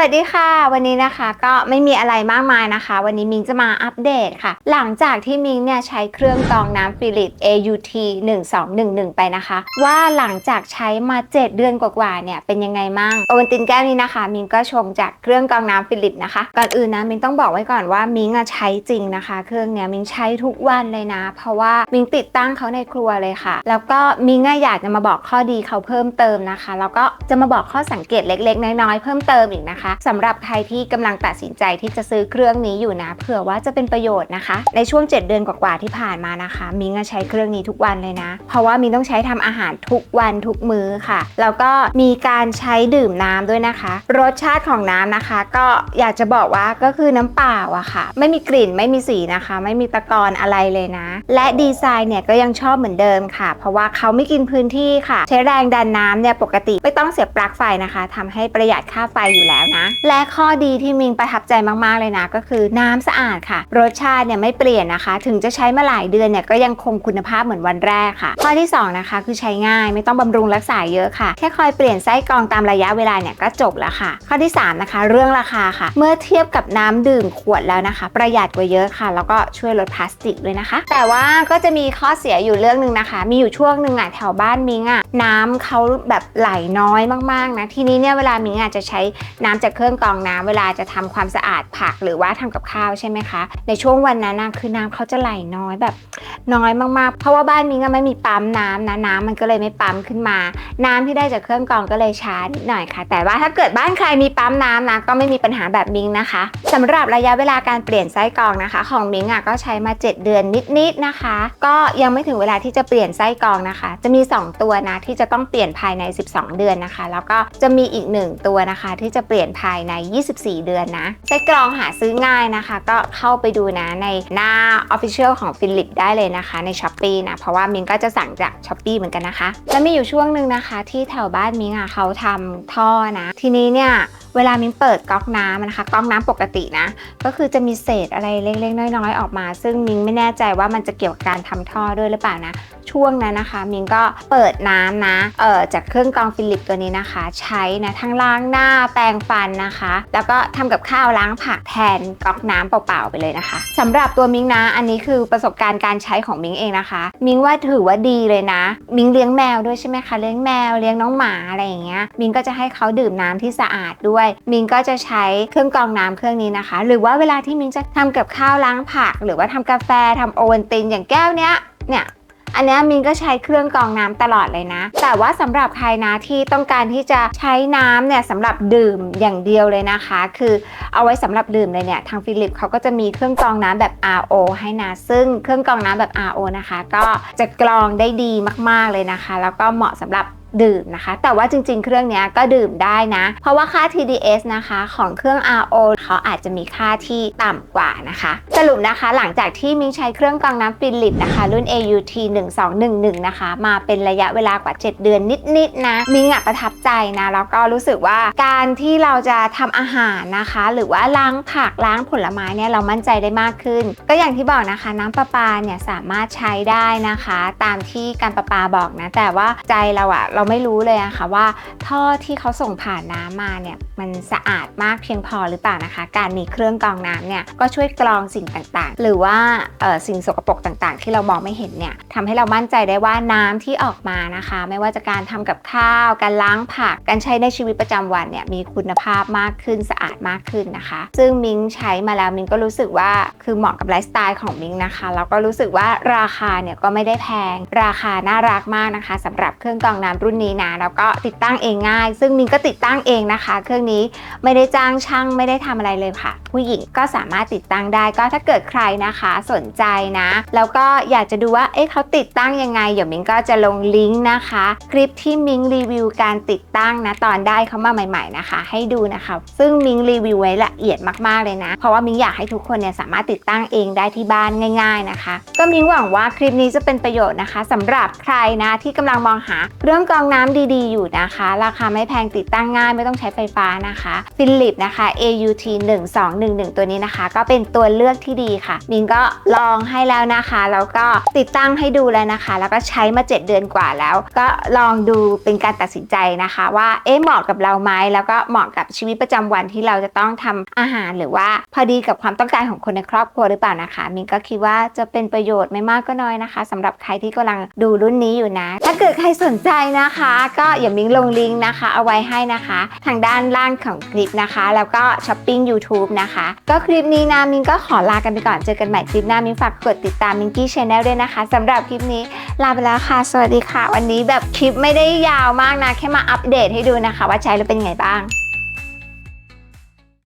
วัสดีค่ะ วันนี้นะคะก็ไม่มีอะไรมากมายนะคะ วันนี้มิงจะมาอัปเดตค่ะ หลังจากที่มิงเนี่ยใช้เครื่องกรองน้ำฟิลิป AUT 1211 ไปนะคะ ว่าหลังจากใช้มา 7 เดือนกว่าๆเนี่ยเป็นยังไงมั่งโอวัลตินแก้วนี้นะคะ มิงก็ชงจากเครื่องกรองน้ำฟิลิปนะคะ ก่อนอื่นนะมิงต้องบอกไว้ก่อนว่ามิงอะใช้จริงนะคะ เครื่องเนี้ยมิงใช้ทุกวันเลยนะ เพราะว่ามิงติดตั้งเขาในครัวเลยค่ะ แล้วก็มิงอะอยากจะมาบอกข้อดีเขาเพิ่มเติมนะคะ แล้วก็จะมาบอกข้อสังเกตเล็ก ๆ น้อยๆเพิ่มเติมอีกนะคะสำหรับใครที่กำลังตัดสินใจที่จะซื้อเครื่องนี้อยู่นะเผื่อว่าจะเป็นประโยชน์นะคะ ในช่วง 7 เดือนกว่าๆที่ผ่านมานะคะ มิงใช้เครื่องนี้ทุกวันเลยนะ เพราะว่ามิงต้องใช้ทำอาหารทุกวันทุกมื้อค่ะ แล้วก็มีการใช้ดื่มน้ำด้วยนะคะ รสชาติของน้ำนะคะ ก็อยากจะบอกว่าก็คือน้ำเปล่าอะค่ะ ไม่มีกลิ่นไม่มีสีนะคะ ไม่มีตะกอนอะไรเลยนะ และดีไซน์เนี่ยก็ยังชอบเหมือนเดิมค่ะ เพราะว่าเขาไม่กินพื้นที่ค่ะ ใช้แรงดันน้ำเนี่ยปกติไม่ต้องเสียบปลั๊กไฟนะคะทำให้ประหยัดค่าไฟอยู่แล้วนะและข้อดีที่มิงประทับใจมากๆเลยนะ ก็คือน้ำสะอาดค่ะ รสชาติเนี่ยไม่เปลี่ยนนะคะ ถึงจะใช้มาหลายเดือนเนี่ยก็ยังคงคุณภาพเหมือนวันแรกค่ะ ข้อที่สองนะคะ คือใช้ง่ายไม่ต้องบำรุงรักษาเยอะค่ะ แค่คอยเปลี่ยนไส้กรองตามระยะเวลาเนี่ยก็จบแล้วค่ะ ข้อที่สามนะคะ เรื่องราคาค่ะ เมื่อเทียบกับน้ำดื่มขวดแล้วนะคะ ประหยัดกว่าเยอะค่ะ แล้วก็ช่วยลดพลาสติกด้วยนะคะ แต่ว่าก็จะมีข้อเสียอยู่เรื่องหนึ่งนะคะ มีอยู่ช่วงหนึ่งอะแถวบ้านมิงอะน้ำเขาแบบไหลน้อยมากๆนะทีนี้เนี่ยเวลามิงอะจะใช้น้ำจากเครื่องกรองน้ำเวลาจะทำความสะอาดผักหรือว่าทำกับข้าวใช่ไหมคะ ในช่วงวันนั้นคือน้ำเขาจะไหลน้อยแบบ น้อยมากๆ เพราะว่าบ้านมิงไม่มีปั๊มน้ำนะน้ำมันก็เลยไม่ปั๊มขึ้นมา น้ำที่ได้จากเครื่องกรองก็เลยช้านิดหน่อยค่ะ แต่ว่าถ้าเกิดบ้านใครมีปั๊มน้ำนะก็ไม่มีปัญหาแบบมิงนะคะสำหรับระยะเวลาการเปลี่ยนไส้กรองนะคะ ของมิงอะก็ใช้มา 7 เดือนนิดๆนะคะ ก็ยังไม่ถึงเวลาที่จะเปลี่ยนไส้กรองนะคะ จะมี 2 ตัวนะที่จะต้องเปลี่ยนภายใน 12 เดือนนะคะ แล้วก็จะมีอีก 1 ตัวนะคะ ที่จะเปลี่ยนภายใน 24 เดือนนะไส้กรองหาซื้อง่ายนะคะ ก็เข้าไปดูนะในหน้า Official ของ Philip ได้เลยนะคะใน s h อ p e e นะ เพราะว่ามิงก็จะสั่งจาก s h อ p e e เหมือนกันนะคะ แล้วมีอยู่ช่วงหนึ่งนะคะ ที่แถวบ้านมิงอะเขาทำท่อนะ ทีนี้เนี่ย เวลามิ้นเปิดก๊อกน้ำนะคะก๊อกน้ำปกตินะ ก็คือจะมีเศษอะไรเล็กๆน้อยๆออกมา ซึ่งมิ้งไม่แน่ใจว่ามันจะเกี่ยวกับการทำท่อด้วยหรือเปล่านะ ช่วงนั้นนะคะ มิ้งก็เปิดน้ำนะเออจากเครื่องกรองฟิลิปตัวนี้นะคะ ใช้นะทั้งล้างหน้าแปรงฟันนะคะ แล้วก็ทำกับข้าวล้างผักแทนก๊อกน้ำเปล่าๆไปเลยนะคะสำหรับตัวมิ้งนะ อันนี้คือประสบการณ์การใช้ของมิ้งเองนะคะ มิ้งว่าถือว่าดีเลยนะ มิ้งเลี้ยงแมวด้วยใช่ไหมคะเลี้ยงแมวเลี้ยงน้องหมาอะไรอย่างเงี้ยมิ้งก็จะให้เขาดื่มน้ำที่สะอาดด้วยมิงก็จะใช้เครื่องกรองน้ำเครื่องนี้นะคะ หรือว่าเวลาที่มิงจะทำกับข้าวล้างผัก หรือว่าทำกาแฟทำโอวัลตินอย่างแก้วเนี้ยเนี่ยอันเนี้ยมินก็ใช้เครื่องกรองน้ำตลอดเลยนะ แต่ว่าสำหรับใครนะที่ต้องการที่จะใช้น้ำเนี่ยสำหรับดื่มอย่างเดียวเลยนะคะ คือเอาไว้สำหรับดื่มเลยเนี่ยทางฟิลิปเขาก็จะมีเครื่องกรองน้ำแบบ RO ให้นะซึ่งเครื่องกรองน้ำแบบ RO นะคะ ก็จะกรองได้ดีมากๆเลยนะคะ แล้วก็เหมาะสำหรับ ดื่มนะคะ แต่ว่าจริง ๆ เครื่องนี้ก็ดื่มได้นะ เพราะว่าค่า TDS นะคะของเครื่อง RO เขาอาจจะมีค่าที่ต่ำกว่านะคะ สรุปนะคะหลังจากที่มิงใช้เครื่องกรองน้ำฟิลิปนะคะ รุ่น AUT 1211 นะคะ มาเป็นระยะเวลากว่า 7 เดือนนิดๆนะมิงอะประทับใจนะแล้วก็รู้สึกว่าการที่เราจะทำอาหารนะคะ หรือว่าล้างผักล้างผลไม้เนี่ยเรามั่นใจได้มากขึ้น ก็อย่างที่บอกนะคะ น้ำประปาเนี่ยสามารถใช้ได้นะคะ ตามที่การประปาบอกนะ แต่ว่าใจเราอะเราไม่รู้เลยอะค่ะว่าท่อที่เขาส่งผ่านน้ำมาเนี่ยมันสะอาดมากเพียงพอหรือเปล่านะคะ การมีเครื่องกรองน้ำเนี่ยก็ช่วยกรองสิ่งต่างๆ หรือว่าสิ่งสกปรกต่างๆ ที่เรามองไม่เห็นเนี่ยทำให้เรามั่นใจได้ว่าน้ำที่ออกมานะคะ ไม่ว่าจะการทำกับข้าว การล้างผัก การใช้ในชีวิตประจำวันเนี่ยมีคุณภาพมากขึ้นสะอาดมากขึ้นนะคะ ซึ่งมิงใช้มาแล้วมิงก็รู้สึกว่าคือเหมาะกับไลฟ์สไตล์ของมิงนะคะแล้วก็รู้สึกว่าราคาเนี่ยก็ไม่ได้แพง ราคาน่ารักมากนะคะสำหรับเครื่องกรองน้ำรุ่นนี้นะแล้วก็ติดตั้งเองง่าย ซึ่งมิงก็ติดตั้งเองนะคะ เครื่องนี้ไม่ได้จ้างช่างไม่ได้ทำอะไรเลยค่ะ ผู้หญิงก็สามารถติดตั้งได้ก็ถ้าเกิดใครนะคะสนใจนะ แล้วก็อยากจะดูว่าเอ๊ะเขาติดตั้งยังไงเดี๋ยวมิงก็จะลงลิงก์นะคะ คลิปที่มิงรีวิวการติดตั้งนะตอนได้เขามาใหม่ ๆนะคะ ให้ดูนะคะ ซึ่งมิงรีวิวไว้ละเอียดมากๆเลยนะ เพราะว่ามิงอยากให้ทุกคนเนี่ยสามารถติดตั้งเองได้ที่บ้านง่าย ๆนะคะ ก็มิงหวังว่าคลิปนี้จะเป็นประโยชน์นะคะสำหรับใครนะที่กำลังมองหาเรื่องกรององน้ำดีๆ อยู่นะคะ ราคาไม่แพงติดตั้งง่ายไม่ต้องใช้ไฟฟ้านะคะฟิลิปนะคะ AUT 1211 ตัวนี้นะคะ ก็เป็นตัวเลือกที่ดีค่ะ มิงก็ลองให้แล้วนะคะ แล้วก็ติดตั้งให้ดูแล้วนะคะ แล้วก็ใช้มา 7 เดือนกว่าแล้ว ก็ลองดูเป็นการตัดสินใจนะคะ ว่าเอ๊ะเหมาะกับเราไหมแล้วก็เหมาะกับชีวิตประจำวันที่เราจะต้องทำอาหารหรือว่าพอดีกับความต้องการของคนในครอบครัวหรือเปล่านะคะ มิงก็คิดว่าจะเป็นประโยชน์ไม่มากก็น้อยนะคะสำหรับใครที่กำลังดูรุ่นนี้อยู่นะ ถ้าเกิดใครสนใจนะคะ ก็อย่ามิงลงลิงก์นะคะ เอาไว้ให้นะคะ ทางด้านล่างของคลิปนะคะ แล้วก็ช้อปปิ้ง YouTube นะคะ ก็คลิปนี้นะมิงก็ขอลากันไปก่อนเจอกันใหม่คลิปหน้ามิงฝากกดติดตามมิงกี้ชาแนลด้วยนะคะสำหรับคลิปนี้ลาไปแล้วค่ะ สวัสดีค่ะ วันนี้แบบคลิปไม่ได้ยาวมากนะ แค่มาอัปเดตให้ดูนะคะ ว่าใช้แล้วเป็นไงบ้าง